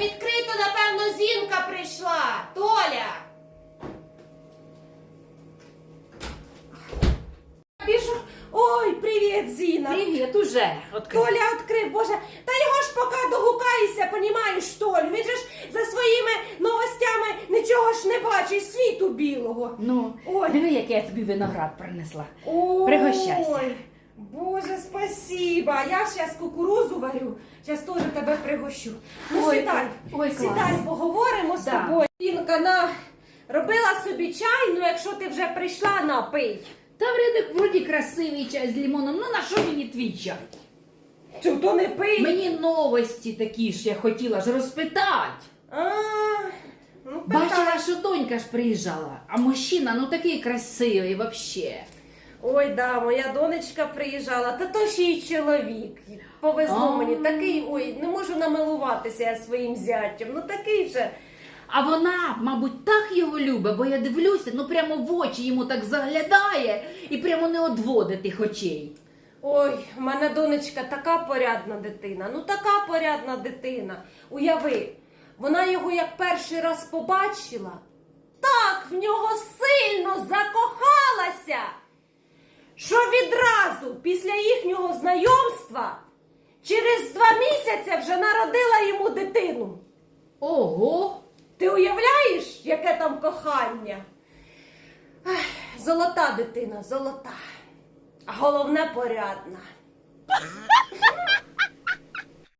відкрито, напевно, зінка прийшла. Толя. Біжу. Ой, привіт, Зіна. Привіт, уже. Открив. Толя відкрив, Боже, та його ж поки догукаєшся, понімаєш, Толь. Він же ж за своїми новостями нічого ж не бачить, світу білого. Ну, Ой. диви, який я тобі виноград принесла. Ой, Пригощайся. Боже, спасіба. Я зараз кукурузу варю. Зараз теж тебе пригощу. Ну, Ой, сідай, ой, клас. сідай, поговоримо з Да. тобою. Інка, на, робила собі чай, ну якщо ти вже прийшла, напий. Та вроді, вроді красивий чай з лимоном. Ну на що мені твій чай? Цю то не пий. Мені новості такі ж я хотіла ж розпитати. А, ну, питай. Бачила, що донька ж приїжджала, а мужчина ну такий красивий вообще. Ой, да, моя донечка приїжджала, та то ще й чоловік. Повезло А. мені, такий, ой, не можу намилуватися я своїм зятям. Ну такий же. А вона, мабуть, так його любить, бо я дивлюся, ну прямо в очі йому так заглядає і прямо не одводить тих очей. Ой, в мене донечка така порядна дитина, ну така порядна дитина. Уяви, вона його як перший раз побачила, так в нього відразу після їхнього знайомства через два місяці вже народила йому дитину. Ого! Ти уявляєш, яке там кохання? Ах, золота дитина, золота. А головне порядна.